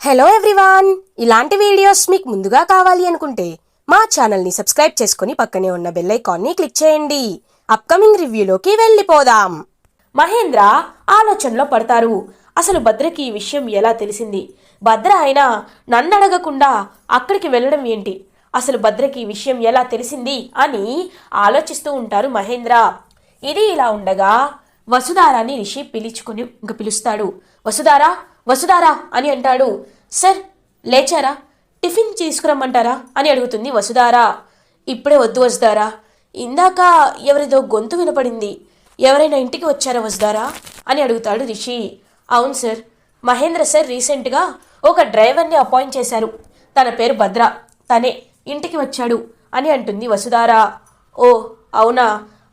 Hello everyone ఇలాంటి videos మీకు ముందుగా కావాలి అనుకుంటే మా ఛానల్ని సబ్స్క్రైబ్ చేసుకుని పక్కనే ఉన్న బెల్ ఐకాన్ని క్లిక్ చేయండి. అప్కమింగ్ రివ్యూలోకి వెళ్ళిపోదాం. మహేంద్ర ఆలోచనలో పడతారు. అసలు భద్రకి ఈ విషయం ఎలా తెలిసింది? భద్ర అయినా నన్ను అడగకుండా అక్కడికి వెళ్ళడం ఏంటి? అసలు భద్రకి ఈ విషయం ఎలా తెలిసింది అని ఆలోచిస్తూ ఉంటారు మహేంద్ర. ఇది ఇలా ఉండగా వసుధారాని రిషి పిలుచుకుని ఇంక పిలుస్తాడు. వసుధారా వసుధారా అని అంటాడు. సార్ లేచారా? టిఫిన్ తీసుకురమ్మంటారా? అని అడుగుతుంది వసుధారా. ఇప్పుడే వద్దు వసుధారా. ఇందాక ఎవరిదో గొంతు వినపడింది. ఎవరైనా ఇంటికి వచ్చారా వసుధారా? అని అడుగుతాడు రిషి. అవును సార్. మహేంద్ర సార్ రీసెంట్గా ఒక డ్రైవర్ని అపాయింట్ చేశారు. తన పేరు భద్ర. తనే ఇంటికి వచ్చాడు అని అంటుంది వసుధారా. ఓ అవునా?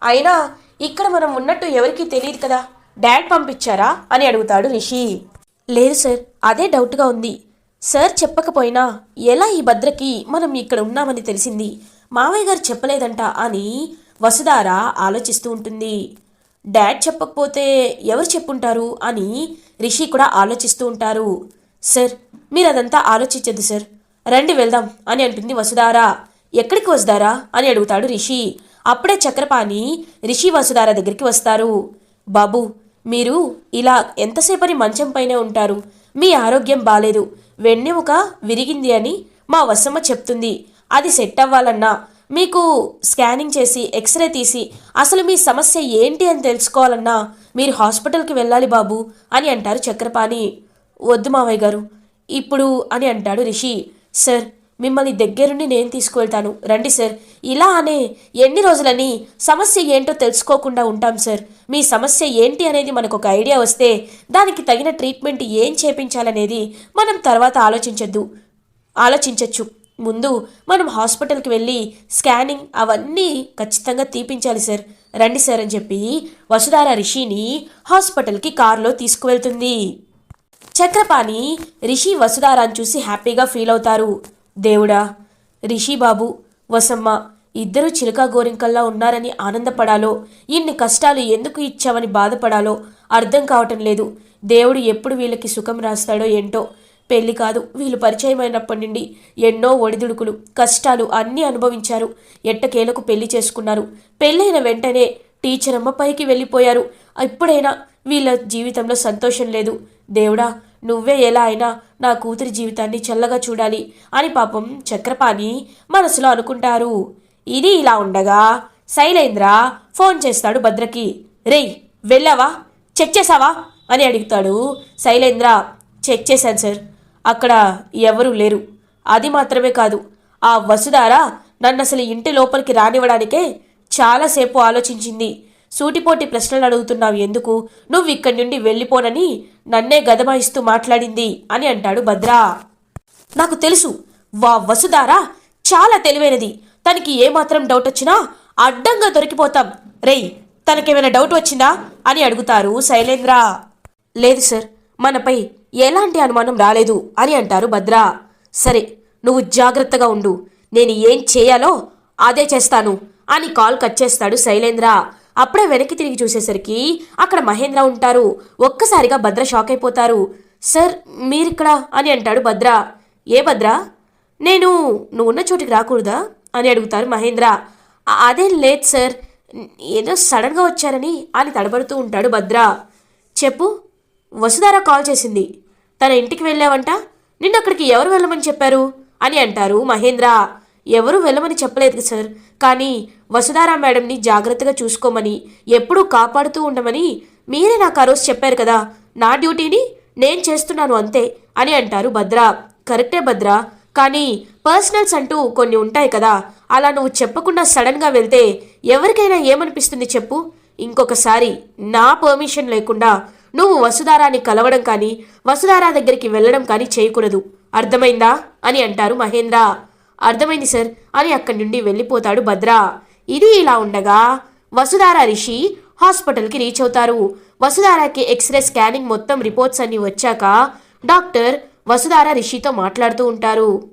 అయినా ఇక్కడ మనం ఉన్నట్టు ఎవరికీ తెలియదు కదా. డాడ్ పంపించారా? అని అడుగుతాడు రిషి. లేదు సార్ అదే డౌట్గా ఉంది. సార్ చెప్పకపోయినా ఎలా ఈ భద్రకి మనం ఇక్కడ ఉన్నామని తెలిసింది? మావయ్య గారు చెప్పలేదంట అని వసుధార ఆలోచిస్తూ ఉంటుంది. డాడ్ చెప్పకపోతే ఎవరు చెప్పుంటారు అని రిషి కూడా ఆలోచిస్తూ ఉంటారు. సార్ మీరు అదంతా ఆలోచించద్దు సార్. రండి వెళ్దాం అని అంటుంది వసుధార. ఎక్కడికి వసుధారా అని అడుగుతాడు రిషి. అప్పుడే చక్రపాణి రిషి వసుధార దగ్గరికి వస్తారు. బాబు మీరు ఇలా ఎంతసేపని మంచం పైనే ఉంటారు? మీ ఆరోగ్యం బాలేదు. వెన్నెముక విరిగింది అని మా వసమ్మ చెప్తుంది. అది సెట్ అవ్వాలన్నా మీకు స్కానింగ్ చేసి ఎక్స్రే తీసి అసలు మీ సమస్య ఏంటి అని తెలుసుకోవాలన్నా మీరు హాస్పిటల్కి వెళ్ళాలి బాబు అని అంటారు చక్రపాణి. వద్దు మావయ్య గారు. ఇప్పుడు అని అంటాడు రిషి. సార్ మిమ్మల్ని దగ్గరుండి నేను తీసుకువెళ్తాను. రండి సార్. ఇలా అనే ఎన్ని రోజులని సమస్య ఏంటో తెలుసుకోకుండా ఉంటాం సార్. మీ సమస్య ఏంటి అనేది మనకు ఒక ఐడియా వస్తే దానికి తగిన ట్రీట్మెంట్ ఏం చేపించాలనేది మనం తర్వాత ఆలోచించద్దు. ఆలోచించవచ్చు ముందు మనం హాస్పిటల్కి వెళ్ళి స్కానింగ్ అవన్నీ ఖచ్చితంగా తీపించాలి సార్. రండి సార్ అని చెప్పి వసుధార రిషిని హాస్పిటల్కి కారులో తీసుకువెళ్తుంది. చక్రపాణి రిషి వసుధారాన్ని చూసి హ్యాపీగా ఫీల్ అవుతారు. దేవుడా రిషిబాబు వసమ్మ ఇద్దరూ చిలుక గోరింకల్లా ఉన్నారని ఆనందపడాలో ఇన్ని కష్టాలు ఎందుకు ఇచ్చావని బాధపడాలో అర్థం కావటం లేదు. దేవుడు ఎప్పుడు వీళ్ళకి సుఖం రాస్తాడో ఏంటో పెళ్ళి కాదు వీళ్ళు పరిచయమైనప్పటి నుండి ఎన్నో ఒడిదుడుకులు కష్టాలు అన్నీ అనుభవించారు. ఎట్టకేలకు పెళ్ళి చేసుకున్నారు. పెళ్ళైన వెంటనే టీచర్ అమ్మ పైకి వెళ్ళిపోయారు. ఇప్పుడైనా వీళ్ళ జీవితంలో సంతోషం లేదు. దేవుడా నువ్వే ఎలా అయినా నా కూతురి జీవితాన్ని చల్లగా చూడాలి అని పాపం చక్రపాణి మనసులో అనుకుంటారు. ఇది ఇలా ఉండగా శైలేంద్ర ఫోన్ చేస్తాడు భద్రకి. రేయ్ వెళ్ళావా? చెక్ చేసావా? అని అడుగుతాడు శైలేంద్ర. చెక్ చేశాను సార్. అక్కడ ఎవరూ లేరు. అది మాత్రమే కాదు ఆ వసుధార నన్ను అసలు ఇంటి లోపలికి రానివ్వడానికే చాలాసేపు ఆలోచించింది. సూటిపోటి ప్రశ్నలు అడుగుతున్నావు ఎందుకు? నువ్వు ఇక్కడి నుండి వెళ్ళిపోనని నన్నే గదమాయిస్తూ మాట్లాడింది అని అంటాడు భద్రా. నాకు తెలుసు వా వసుధారా చాలా తెలివైనది. తనకి ఏమాత్రం డౌట్ వచ్చినా అడ్డంగా దొరికిపోతాం. రేయ్ తనకేమైనా డౌట్ వచ్చిందా? అని అడుగుతారు శైలేంద్ర. లేదు సార్ మనపై ఎలాంటి అనుమానం రాలేదు అని అంటారు భద్రా. సరే నువ్వు జాగ్రత్తగా ఉండు. నేను ఏం చేయాలో అదే చేస్తాను అని కాల్ కట్ చేస్తాడు శైలేంద్ర. అప్పుడే వెనక్కి తిరిగి చూసేసరికి అక్కడ మహేంద్ర ఉంటారు. ఒక్కసారిగా భద్ర షాక్ అయిపోతారు. సార్ మీరిక్కడ? అని అంటాడు భద్ర. ఏ భద్ర? నేను నువ్వు ఉన్న చోటికి రాకూడదా? అని అడుగుతారు మహేంద్ర. అదేం లేదు సార్. ఏదో సడన్గా వచ్చారని అని తడబడుతూ ఉంటాడు భద్ర. చెప్పు. వసుధార కాల్ చేసింది. తన ఇంటికి వెళ్ళావంట? నిన్న అక్కడికి ఎవరు వెళ్ళమని చెప్పారు? అని అంటారు మహేంద్ర. ఎవరు వెళ్ళమని చెప్పలేదు సార్. కానీ వసుధారా మేడంని జాగ్రత్తగా చూసుకోమని ఎప్పుడూ కాపాడుతూ ఉండమని మీరే నాకు ఆ రోజు చెప్పారు కదా. నా డ్యూటీని నేను చేస్తున్నాను అంతే అని అంటారు భద్ర. కరెక్టే భద్ర. కానీ పర్సనల్స్ అంటూ కొన్ని ఉంటాయి కదా. అలా నువ్వు చెప్పకుండా సడన్గా వెళ్తే ఎవరికైనా ఏమనిపిస్తుంది చెప్పు? ఇంకొకసారి నా పర్మిషన్ లేకుండా నువ్వు వసుధారాని కలవడం కానీ వసుధారా దగ్గరికి వెళ్ళడం కానీ చేయకూడదు. అర్థమైందా? అని అంటారు మహేంద్ర. అర్థమైంది సార్. అని అక్కడి నుండి వెళ్ళిపోతాడు భద్ర. ఇది ఇలా ఉండగా వసుధార రిషి హాస్పిటల్కి రీచ్ అవుతారు. వసుధారాకి ఎక్స్రే స్కానింగ్ మొత్తం రిపోర్ట్స్ అన్ని వచ్చాక డాక్టర్ వసుధార రిషితో మాట్లాడుతూ ఉంటారు.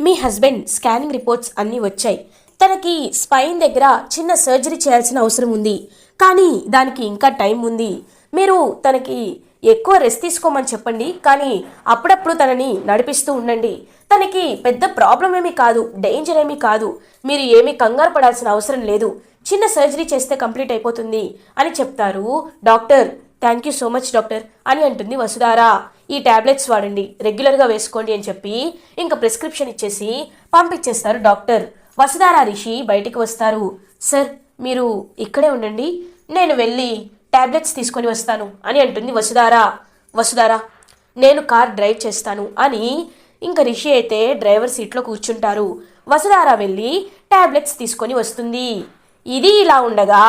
మీ హస్బెండ్ స్కానింగ్ రిపోర్ట్స్ అన్నీ వచ్చాయి. తనకి స్పైన్ దగ్గర చిన్న సర్జరీ చేయాల్సిన అవసరం ఉంది. కానీ దానికి ఇంకా టైం ఉంది. మీరు తనకి ఎక్కువ రెస్ట్ తీసుకోమని చెప్పండి కానీ అప్పుడప్పుడు తనని నడిపిస్తూ ఉండండి. తనకి పెద్ద ప్రాబ్లం ఏమీ కాదు డేంజర్ ఏమీ కాదు. మీరు ఏమీ కంగారు పడాల్సిన అవసరం లేదు. చిన్న సర్జరీ చేస్తే కంప్లీట్ అయిపోతుంది అని చెప్తారు doctor. Thank you so much doctor అని అంటుంది వసుధారా. ఈ టాబ్లెట్స్ వాడండి రెగ్యులర్గా వేసుకోండి అని చెప్పి ఇంకా ప్రిస్క్రిప్షన్ ఇచ్చేసి పంపించేస్తారు డాక్టర్. వసుధారా రిషి బయటికి వస్తారు. సార్ మీరు ఇక్కడే ఉండండి నేను వెళ్ళి ట్యాబ్లెట్స్ తీసుకొని వస్తాను అని అంటుంది వసుధారా. వసుధారా నేను కార్ డ్రైవ్ చేస్తాను అని ఇంకా రిషి అయితే డ్రైవర్ సీట్లో కూర్చుంటారు. వసుధార వెళ్ళి ట్యాబ్లెట్స్ తీసుకొని వస్తుంది. ఇది ఇలా ఉండగా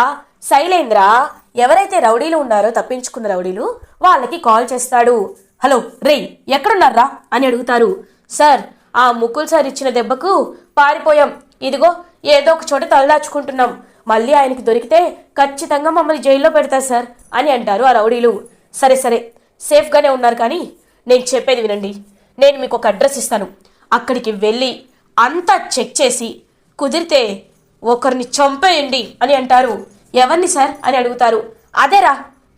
శైలేంద్ర ఎవరైతే రౌడీలు ఉన్నారో తప్పించుకున్న రౌడీలు వాళ్ళకి కాల్ చేస్తాడు. హలో రేయ్ ఎక్కడున్నారా అని అడుగుతారు. సార్ ఆ ముకుల్ సార్ ఇచ్చిన దెబ్బకు పారిపోయాం. ఇదిగో ఏదో ఒక చోట తలదాచుకుంటున్నాం. మళ్ళీ ఆయనకి దొరికితే ఖచ్చితంగా మమ్మల్ని జైల్లో పెడతారు సార్ అని అంటారు ఆ రౌడీలు. సరే సరే. సేఫ్గానే ఉన్నారు కానీ నేను చెప్పేది వినండి. నేను మీకు ఒక అడ్రస్ ఇస్తాను. అక్కడికి వెళ్ళి అంతా చెక్ చేసి కుదిరితే ఒకరిని చంపేయండి అని అంటారు. ఎవరిని సార్ అని అడుగుతారు. అదేరా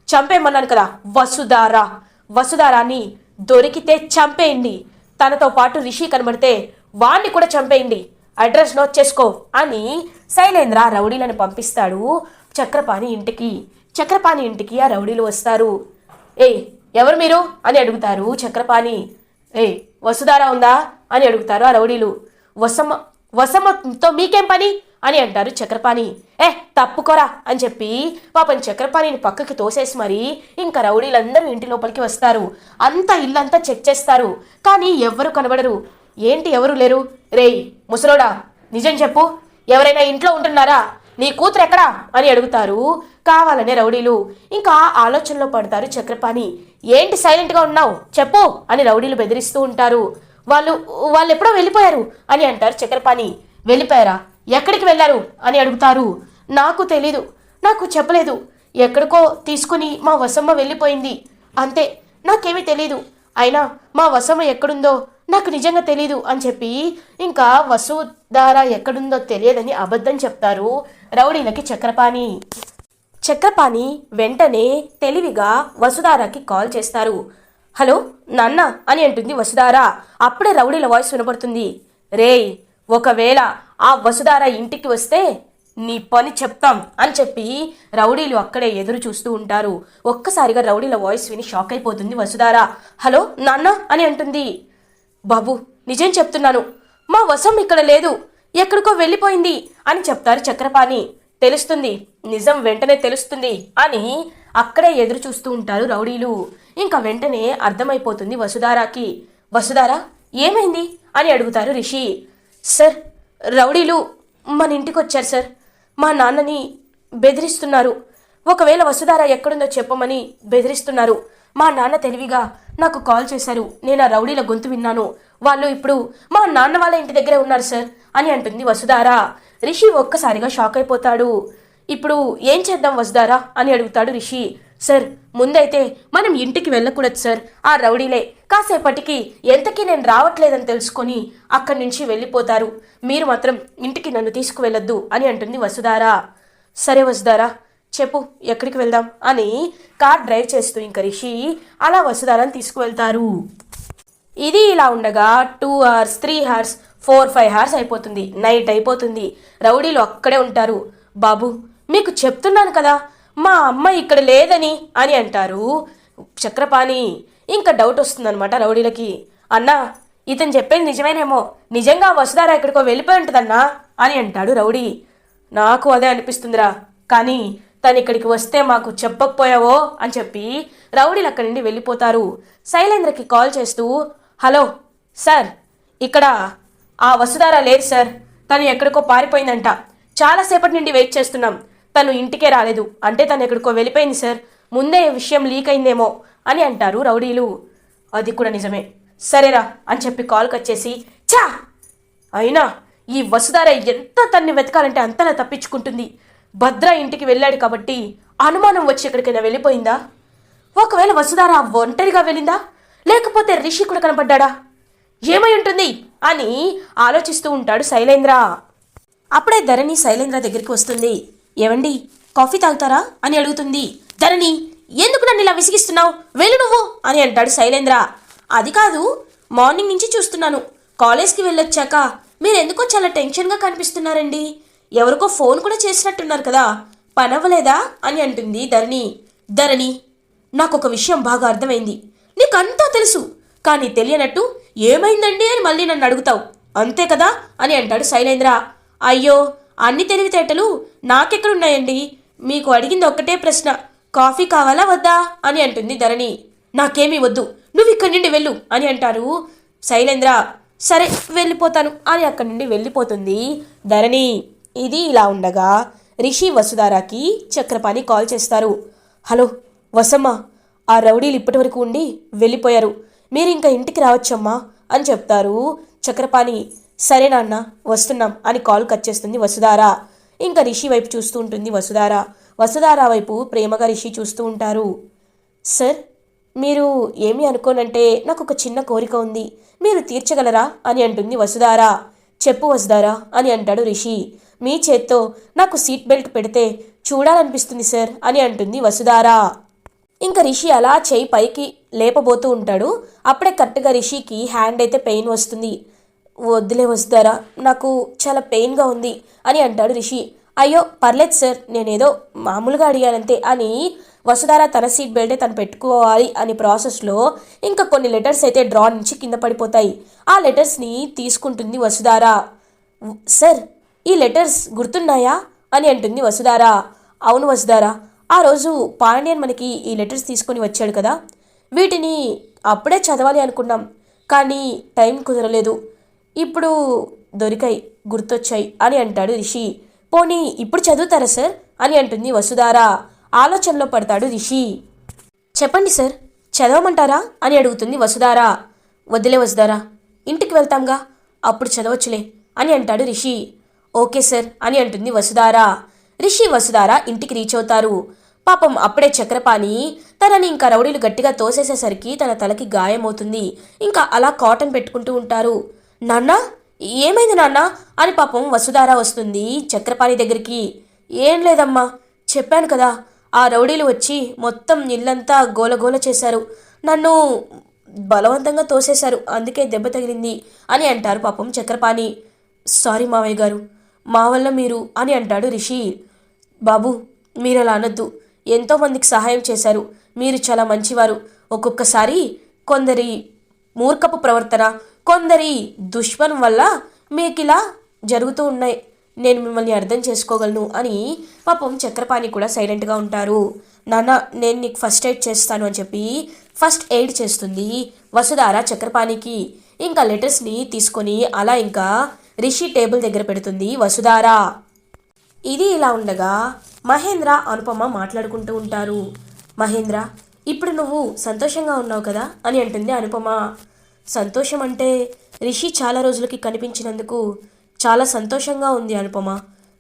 చంపేయమన్నాను కదా వసుధారా. వసుధారాని దొరికితే చంపేయండి. తనతో పాటు రిషి కనబడితే వాణ్ణి కూడా చంపేయండి. అడ్రస్ నోట్ చేసుకో అని శైలేంద్ర రౌడీలను పంపిస్తాడు చక్రపాణి ఇంటికి. చక్రపాణి ఇంటికి ఆ రౌడీలు వస్తారు. ఏ ఎవరు మీరు? అని అడుగుతారు చక్రపాణి. ఏ వసుధారా ఉందా? అని అడుగుతారు ఆ రౌడీలు. వసమ వసమతో మీకేం పని? అని అంటారు చక్రపాణి. ఏ తప్పుకోరా అని చెప్పి పాపం చక్రపాణిని పక్కకి తోసేసి మరి ఇంకా రౌడీలందరూ ఇంటి లోపలికి వస్తారు. అంతా ఇల్లంతా చెక్ చేస్తారు. కానీ ఎవ్వరు కనబడరు. ఏంటి ఎవరు లేరు? రేయ్ ముసలోడా నిజం చెప్పు. ఎవరైనా ఇంట్లో ఉంటున్నారా? నీ కూతురు ఎక్కడా? అని అడుగుతారు. కావాలనే రౌడీలు. ఇంకా ఆలోచనలో పడతారు చక్రపాణి. ఏంటి సైలెంట్గా ఉన్నావు? చెప్పు అని రౌడీలు బెదిరిస్తూ ఉంటారు. వాళ్ళు వాళ్ళు ఎప్పుడో వెళ్ళిపోయారు అని అంటారు చక్రపాణి. వెళ్ళిపోయారా? ఎక్కడికి వెళ్ళారు? అని అడుగుతారు. నాకు తెలీదు. నాకు చెప్పలేదు. ఎక్కడికో తీసుకుని మా వసమ్మ వెళ్ళిపోయింది. అంతే. నాకేమీ తెలీదు. అయినా మా వసమ్మ ఎక్కడుందో నాకు నిజంగా తెలీదు అని చెప్పి ఇంకా వసు దారా ఎక్కడుందో తెలియదని అబద్ధం చెప్తారు రౌడీలకి చక్రపాణి. చక్రపాణి వెంటనే తెలివిగా వసుధారాకి కాల్ చేస్తారు. హలో నాన్న అని అంటుంది వసుధార. అప్పుడే రౌడీల వాయిస్ వినపడుతుంది రేయ్ ఒకవేళ ఆ వసుధార ఇంటికి వస్తే నీ పని చెప్తాం అని చెప్పి రౌడీలు అక్కడే ఎదురు చూస్తూ ఉంటారు. ఒక్కసారిగా రౌడీల వాయిస్ విని షాక్ అయిపోతుంది వసుధార. హలో నాన్న అని అంటుంది. బాబు నిజం చెప్తున్నాను. మా వసం ఇక్కడ లేదు. ఎక్కడికో వెళ్ళిపోయింది అని చెప్తారు చక్రపాణి. తెలుస్తుంది. నిజం వెంటనే తెలుస్తుంది అని అక్కడే ఎదురు చూస్తూ ఉంటారు రౌడీలు. ఇంకా వెంటనే అర్థమైపోతుంది వసుధారాకి. వసుధార ఏమైంది? అని అడుగుతారు రిషి. సార్ రౌడీలు మన ఇంటికి వచ్చారు సార్. మా నాన్నని బెదిరిస్తున్నారు. ఒకవేళ వసుధార ఎక్కడుందో చెప్పమని బెదిరిస్తున్నారు. మా నాన్న తెలివిగా నాకు కాల్ చేశారు. నేను ఆ రౌడీల గొంతు విన్నాను. వాళ్ళు ఇప్పుడు మా నాన్న వాళ్ళ ఇంటి దగ్గరే ఉన్నారు సార్ అని అంటుంది వసుధార. రిషి ఒక్కసారిగా షాక్ అయిపోతాడు. ఇప్పుడు ఏం చేద్దాం వసుధారా? అని అడుగుతాడు రిషి. సార్ ముందైతే మనం ఇంటికి వెళ్ళకూడదు సార్. ఆ రౌడీలే. కాసేపటికి ఎంతకీ నేను రావట్లేదని తెలుసుకొని అక్కడి నుంచి వెళ్ళిపోతారు. మీరు మాత్రం ఇంటికి నన్ను తీసుకువెళ్ళొద్దు అని అంటుంది వసుధారా. సరే వసుధారా చెప్పు ఎక్కడికి వెళ్దాం? అని కార్ డ్రైవ్ చేస్తూ ఇంక రిషి అలా వసుధారాన్ని తీసుకువెళ్తారు. ఇది ఇలా ఉండగా two hours three hours four five hours అయిపోతుంది. నైట్ అయిపోతుంది. రౌడీలు అక్కడే ఉంటారు. బాబు మీకు చెప్తున్నాను కదా మా అమ్మ ఇక్కడ లేదని అని అంటారు చక్రపాణి. ఇంకా డౌట్ వస్తుందన్నమాట రౌడీలకి. అన్నా ఇతను చెప్పేది నిజమేనేమో. నిజంగా వసుధారా ఎక్కడికో వెళ్ళిపోయి ఉంటుందన్నా అని అంటాడు రౌడీ. నాకు అదే అనిపిస్తుందిరా. కానీ తను ఇక్కడికి వస్తే మాకు చెప్పకపోయావో అని చెప్పి రౌడీలు అక్కడి నుండి వెళ్ళిపోతారు. శైలేంద్రకి కాల్ చేస్తూ హలో సార్ ఇక్కడ ఆ వసుధార లేదు సార్. తను ఎక్కడికో పారిపోయిందంట. చాలాసేపటి నుండి వెయిట్ చేస్తున్నాం. తను ఇంటికే రాలేదు. అంటే తను ఎక్కడికో వెళ్ళిపోయింది సార్. ముందే విషయం లీక్ అయిందేమో అని అంటారు రౌడీలు. అది కూడా నిజమే. సరేరా అని చెప్పి కాల్ వచ్చేసి చా అయినా ఈ వసుధార ఎంత తన్ని వెతకాలంటే అంతలా తప్పించుకుంటుంది. భద్ర ఇంటికి వెళ్ళాడు కాబట్టి అనుమానం వచ్చి ఎక్కడికైనా వెళ్ళిపోయిందా? ఒకవేళ వసుధార ఒంటరిగా వెళ్ళిందా? లేకపోతే రిషి కూడా కనపడ్డా ఏమై ఉంటుంది? అని ఆలోచిస్తూ ఉంటాడు శైలేంద్ర. అప్పుడే ధరణి శైలేంద్ర దగ్గరికి వస్తుంది. ఏవండి కాఫీ తాగుతారా? అని అడుగుతుంది. ధరణి ఎందుకు నన్ను ఇలా విసిగిస్తున్నావు? వెళ్ళు నువ్వు అని అంటాడు శైలేంద్ర. అది కాదు మార్నింగ్ నుంచి చూస్తున్నాను. కాలేజ్కి వెళ్ళొచ్చాక మీరు ఎందుకో చాలా టెన్షన్గా కనిపిస్తున్నారండి. ఎవరికో ఫోన్ కూడా చేసినట్టున్నారు కదా. పనవ్వలేదా? అని అంటుంది ధరణి. ధరణి నాకు ఒక విషయం బాగా అర్థమైంది. నీకంతా తెలుసు. కానీ తెలియనట్టు ఏమైందండి అని మళ్ళీ నన్ను అడుగుతావు. అంతే కదా? అని అంటాడు శైలేంద్ర. అయ్యో అన్ని తెలివితేటలు నాకెక్కడున్నాయండి? మీకు అడిగింది ఒక్కటే ప్రశ్న. కాఫీ కావాలా వద్దా? అని అంటుంది ధరణి. నాకేమీ వద్దు. నువ్వు ఇక్కడి నుండి వెళ్ళు అని అంటారు శైలేంద్ర. సరే వెళ్ళిపోతాను అని అక్కడి నుండి వెళ్ళిపోతుంది ధరణి. ఇది ఇలా ఉండగా రిషి వసుధారాకి చక్రపాణి కాల్ చేస్తారు. హలో వసమ్మ ఆ రౌడీలు ఇప్పటి వరకు ఉండి వెళ్ళిపోయారు. మీరు ఇంకా ఇంటికి రావచ్చమ్మా అని చెప్తారు చక్రపాణి. సరే నాన్న వస్తున్నాం అని కాల్ కట్ చేస్తుంది వసుధార. ఇంకా రిషి వైపు చూస్తూ ఉంటుంది వసుధార. వసుధార వైపు ప్రేమగా రిషి చూస్తూ ఉంటారు. సార్ మీరు ఏమి అనుకోనంటే నాకు ఒక చిన్న కోరిక ఉంది. మీరు తీర్చగలరా అని అంటుంది వసుధార. చెప్పు వసుధారా అని అంటాడు రిషి. మీ చేత్తో నాకు సీట్ బెల్ట్ పెడితే చూడాలనిపిస్తుంది సార్ అని అంటుంది వసుధారా. ఇంకా రిషి అలా చేయి పైకి లేపబోతూ ఉంటాడు. అప్పుడే కరెక్ట్గా రిషికి హ్యాండ్ అయితే పెయిన్ వస్తుంది. వద్దులే వస్తారా నాకు చాలా పెయిన్గా ఉంది అని అంటాడు రిషి. అయ్యో పర్లేదు సార్ నేనేదో మామూలుగా అడిగానంతే అని వసుధార తన సీట్ బెల్టే తను పెట్టుకోవాలి అనే ప్రాసెస్లో ఇంకా కొన్ని లెటర్స్ అయితే డ్రా నుంచి కింద పడిపోతాయి. ఆ లెటర్స్ని తీసుకుంటుంది వసుధార. సార్ ఈ లెటర్స్ గుర్తున్నాయా? అని అంటుంది వసుధార. అవును వసుధారా ఆ రోజు పాండ్యన్ మనకి ఈ లెటర్స్ తీసుకొని వచ్చాడు కదా. వీటిని అప్పుడే చదవాలి అనుకున్నాం. కానీ టైం కుదరలేదు. ఇప్పుడు దొరికాయి గుర్తొచ్చాయి అని అంటాడు రిషి. పోనీ ఇప్పుడు చదువుతారా సార్? అని అంటుంది వసుధార. ఆలోచనలో పడతాడు రిషి. చెప్పండి సార్ చదవమంటారా? అని అడుగుతుంది వసుధార. వదిలే వసుధారా ఇంటికి వెళ్తాంగా. అప్పుడు చదవచ్చులే అని అంటాడు రిషి. ఓకే సార్ అని అంటుంది వసుధార. రిషి వసుధార ఇంటికి రీచ్ అవుతారు. పాపం అప్పుడే చక్రపాణి తనని ఇంకా రౌడీలు గట్టిగా తోసేసేసరికి తన తలకి గాయమవుతుంది. ఇంకా అలా కాటన్ పెట్టుకుంటూ ఉంటారు. నాన్న ఏమైంది నాన్న? అని పాపం వసుధార వస్తుంది చక్రపాణి దగ్గరికి. ఏం లేదమ్మా చెప్పాను కదా. ఆ రౌడీలు వచ్చి మొత్తం ఇల్లంతా గోలగోల చేశారు. నన్ను బలవంతంగా తోసేశారు. అందుకే దెబ్బ తగిలింది అని అంటారు పాపం చక్రపాణి. సారీ మావయ్య గారు మా వల్ల మీరు అని అంటాడు రిషి. బాబు మీరు అలా అనొద్దు. ఎంతోమందికి సహాయం చేశారు. మీరు చాలా మంచివారు. ఒక్కొక్కసారి కొందరి మూర్ఖపు ప్రవర్తన కొందరి దుష్మన్ వల్ల మీకు ఇలా జరుగుతూ ఉన్నాయి. నేను మిమ్మల్ని అర్థం చేసుకోగలను అని పాపం చక్రపాణి కూడా సైలెంట్గా ఉంటారు. నాన్న నేను నీకు ఫస్ట్ ఎయిడ్ చేస్తాను అని చెప్పి ఫస్ట్ ఎయిడ్ చేస్తుంది వసుధార చక్రపాణికి. ఇంకా లెటర్స్ని తీసుకొని అలా ఇంకా రిషి టేబుల్ దగ్గర పెడుతుంది వసుధార. ఇది ఇలా ఉండగా మహేంద్ర అనుపమ మాట్లాడుకుంటూ ఉంటారు. మహేంద్ర ఇప్పుడు నువ్వు సంతోషంగా ఉన్నావు కదా? అని అంటుంది అనుపమ. సంతోషం అంటే రిషి చాలా రోజులకి కనిపించినందుకు చాలా సంతోషంగా ఉంది అనుపమ.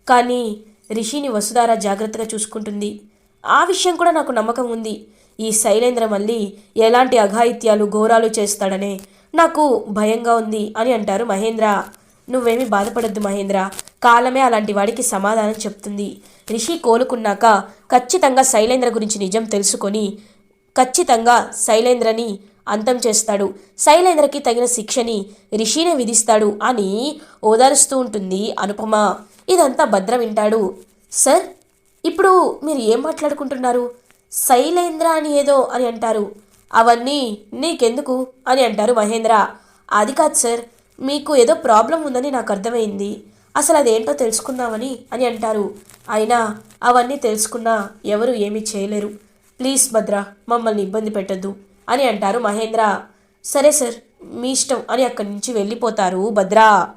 కానీ రిషిని వసుధార జాగ్రత్తగా చూసుకుంటుంది. ఆ విషయం కూడా నాకు నమ్మకం ఉంది. ఈ శైలేంద్ర మళ్ళీ ఎలాంటి అఘాయిత్యాలు ఘోరాలు చేస్తాడనే నాకు భయంగా ఉంది అని అంటారు మహేంద్ర. నువ్వేమీ బాధపడద్దు మహేంద్ర. కాలమే అలాంటి వాడికి సమాధానం చెప్తుంది. రిషి కోలుకున్నాక ఖచ్చితంగా శైలేంద్ర గురించి నిజం తెలుసుకొని ఖచ్చితంగా శైలేంద్రని అంతం చేస్తాడు. శైలేంద్రకి తగిన శిక్షని రిషినే విధిస్తాడు అని ఓదారుస్తూ ఉంటుంది అనుపమ. ఇదంతా భద్ర వింటాడు. సార్ ఇప్పుడు మీరు ఏం మాట్లాడుకుంటున్నారు? శైలేంద్ర అని ఏదో అని అంటారు. అవన్నీ నీకెందుకు అని అంటారు మహేంద్ర. అది కాదు సార్ మీకు ఏదో ప్రాబ్లం ఉందని నాకు అర్థమైంది. అసలు అదేంటో తెలుసుకుందామని అని అంటారు. అయినా అవన్నీ తెలుసుకున్నా ఎవరు ఏమీ చేయలేరు. ప్లీజ్ భద్ర మమ్మల్ని ఇబ్బంది పెట్టద్దు అని అంటారు మహేంద్ర. సరే సార్ మీ ఇష్టం అని అక్కడి నుంచి వెళ్ళిపోతారు భద్ర.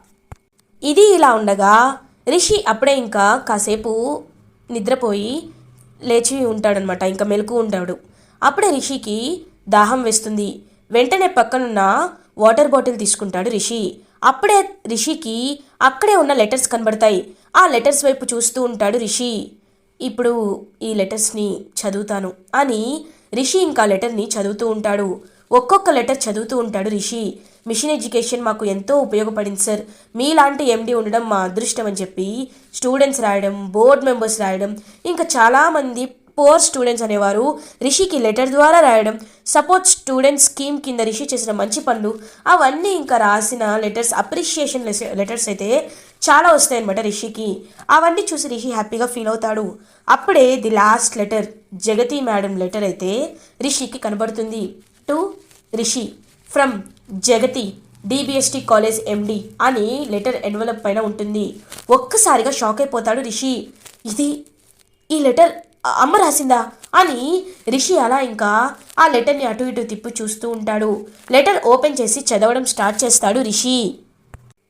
ఇది ఇలా ఉండగా రిషి అప్పుడే ఇంకా కాసేపు నిద్రపోయి లేచి ఉంటాడనమాట ఇంకా మెలకు ఉంటాడు. అప్పుడే రిషికి దాహం వేస్తుంది. వెంటనే పక్కనున్న వాటర్ బాటిల్ తీసుకుంటాడు రిషి. అప్పుడే రిషికి అక్కడే ఉన్న లెటర్స్ కనబడతాయి. ఆ లెటర్స్ వైపు చూస్తూ ఉంటాడు రిషి. ఇప్పుడు ఈ లెటర్స్ని చదువుతాను అని రిషి ఇంకా లెటర్ని చదువుతూ ఉంటాడు. ఒక్కొక్క లెటర్ చదువుతూ ఉంటాడు రిషి. మిషన్ ఎడ్యుకేషన్ మాకు ఎంతో ఉపయోగపడింది సార్. మీలాంటి ఎండి ఉండడం మా అదృష్టం అని చెప్పి స్టూడెంట్స్ రాయడం బోర్డ్ మెంబర్స్ రాయడం ఇంకా చాలామంది పోర్ స్టూడెంట్స్ అనేవారు. రిషికి లెటర్ ద్వారా రాయడం సపోర్ట్ స్టూడెంట్స్ స్కీమ్ కింద రిషి చేసిన మంచి పనులు అవన్నీ ఇంకా రాసిన లెటర్స్ అప్రిషియేషన్ లెటర్స్ అయితే చాలా వస్తాయన్నమాట రిషికి. అవన్నీ చూసి రిషి హ్యాపీగా ఫీల్ అవుతాడు. అప్పుడే the last letter Jagathi madam letter అయితే రిషికి కనబడుతుంది. To Rishi from Jagathi DBST college MD అని లెటర్ ఎన్వలప్ పైన ఉంటుంది. ఒక్కసారిగా షాక్ అయిపోతాడు రిషి. ఇది ఈ లెటర్ అమ్మ రాసిందా? అని రిషి అలా ఇంకా ఆ లెటర్ని అటు ఇటు తిప్పి చూస్తూ ఉంటాడు. లెటర్ ఓపెన్ చేసి చదవడం స్టార్ట్ చేస్తాడు రిషి.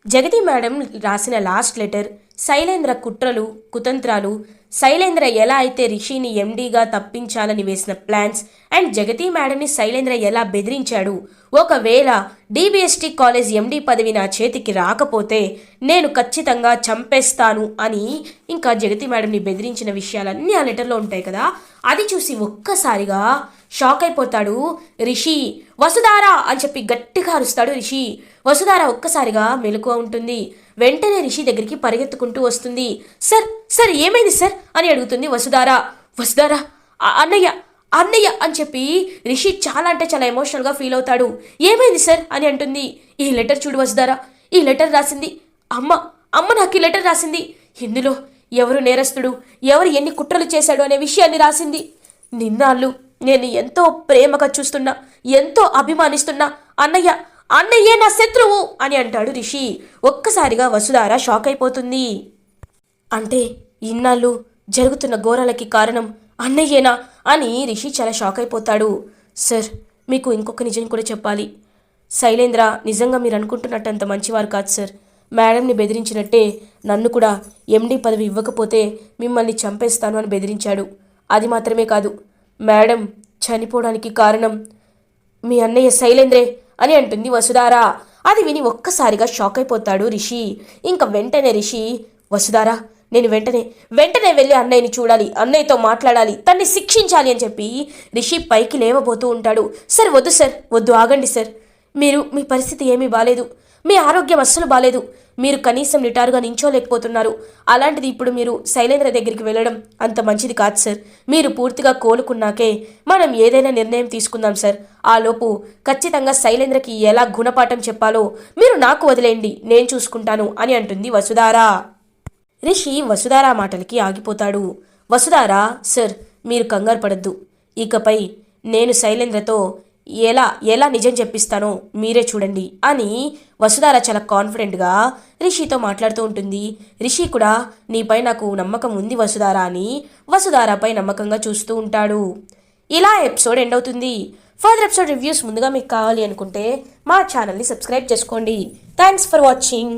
జగతి మేడం రాసిన లాస్ట్ లెటర్ శైలేంద్ర కుట్రలు కుతంత్రాలు. శైలేంద్ర ఎలా అయితే రిషిని ఎండీగా తప్పించాలని వేసిన ప్లాన్స్ అండ్ జగతి మేడంని శైలేంద్ర ఎలా బెదిరించాడు. ఒకవేళ డీబీఎస్టీ కాలేజ్ ఎండీ పదవి నా చేతికి రాకపోతే నేను ఖచ్చితంగా చంపేస్తాను అని ఇంకా జగతి మేడంని బెదిరించిన విషయాలన్నీ ఆ లెటర్లో ఉంటాయి కదా. అది చూసి ఒక్కసారిగా షాక్ అయిపోతాడు రిషి. వసుధారా అని చెప్పి గట్టిగా అరుస్తాడు రిషి. వసుధార ఒక్కసారిగా మెలకువ ఉంటుంది. వెంటనే రిషి దగ్గరికి పరిగెత్తుకుంటూ వస్తుంది. సార్ సార్ ఏమైంది సార్? అని అడుగుతుంది వసుధార. వసుధార "ఆ- అన్నయ్య అన్నయ్య అని చెప్పి రిషి చాలా అంటే చాలా ఎమోషనల్గా ఫీల్ అవుతాడు. ఏమైంది సార్? అని అంటుంది. ఈ లెటర్ చూడు వసుధార ఈ లెటర్ రాసింది అమ్మ అమ్మ నాకు ఈ లెటర్ రాసింది. ఇందులో ఎవరు నేరస్తుడు? ఎవరు ఎన్ని కుట్రలు చేశాడు అనే విషయాన్ని రాసింది. నిన్నాళ్ళు నేను ఎంతో ప్రేమగా చూస్తున్నా ఎంతో అభిమానిస్తున్నా అన్నయ్య అన్నయ్యే నా శత్రువు అని అంటాడు రిషి. ఒక్కసారిగా వసుధార షాక్ అయిపోతుంది. అంటే ఇన్నాళ్ళు జరుగుతున్న ఘోరాలకి కారణం అన్నయ్యేనా అని రిషి చాలా షాక్ అయిపోతాడు. సార్ మీకు ఇంకొక నిజం కూడా చెప్పాలి. శైలేంద్ర నిజంగా మీరు అనుకుంటున్నట్టు అంత మంచివారు కాదు సార్. మేడంని బెదిరించినట్టే నన్ను కూడా ఎండీ పదవి ఇవ్వకపోతే మిమ్మల్ని చంపేస్తాను అని బెదిరించాడు. అది మాత్రమే కాదు మేడం చనిపోవడానికి కారణం మీ అన్నయ్య శైలేంద్రే అని అంటుంది వసుధారా. అది విని ఒక్కసారిగా షాక్ అయిపోతాడు రిషి. ఇంకా వెంటనే రిషి వసుధారా నేను వెంటనే వెంటనే వెళ్ళి అన్నయ్యని చూడాలి అన్నయ్యతో మాట్లాడాలి తన్ని శిక్షించాలి అని చెప్పి రిషి పైకి లేవబోతూ ఉంటాడు. సార్ వద్దు సార్ వద్దు ఆగండి సార్. మీరు మీ పరిస్థితి ఏమీ బాలేదు. మీ ఆరోగ్యం అస్సలు బాలేదు. మీరు కనీసం నిటారుగా నించోలేకపోతున్నారు. అలాంటిది ఇప్పుడు మీరు శైలేంద్ర దగ్గరికి వెళ్ళడం అంత మంచిది కాదు సార్. మీరు పూర్తిగా కోలుకున్నాకే మనం ఏదైనా నిర్ణయం తీసుకుందాం సార్. ఆలోపు ఖచ్చితంగా శైలేంద్రకి ఎలా గుణపాఠం చెప్పాలో మీరు నాకు వదిలేయండి నేను చూసుకుంటాను అని అంటుంది వసుధారా. రిషి వసుధారా మాటలకి ఆగిపోతాడు. వసుధారా సార్ మీరు కంగారు పడద్దు. ఇకపై నేను శైలేంద్రతో ఎలా ఎలా నిజం చెప్పిస్తానో మీరే చూడండి అని వసుధార చాలా కాన్ఫిడెంట్గా రిషితో మాట్లాడుతూ ఉంటుంది. రిషి కూడా నీపై నాకు నమ్మకం ఉంది వసుధార అని వసుధారాపై నమ్మకంగా చూస్తూ ఉంటాడు. ఇలా ఎపిసోడ్ ఎండ్ అవుతుంది. ఫర్దర్ ఎపిసోడ్ రివ్యూస్ ముందుగా మీకు కావాలి అనుకుంటే మా ఛానల్ని సబ్స్క్రైబ్ చేసుకోండి. Thanks for watching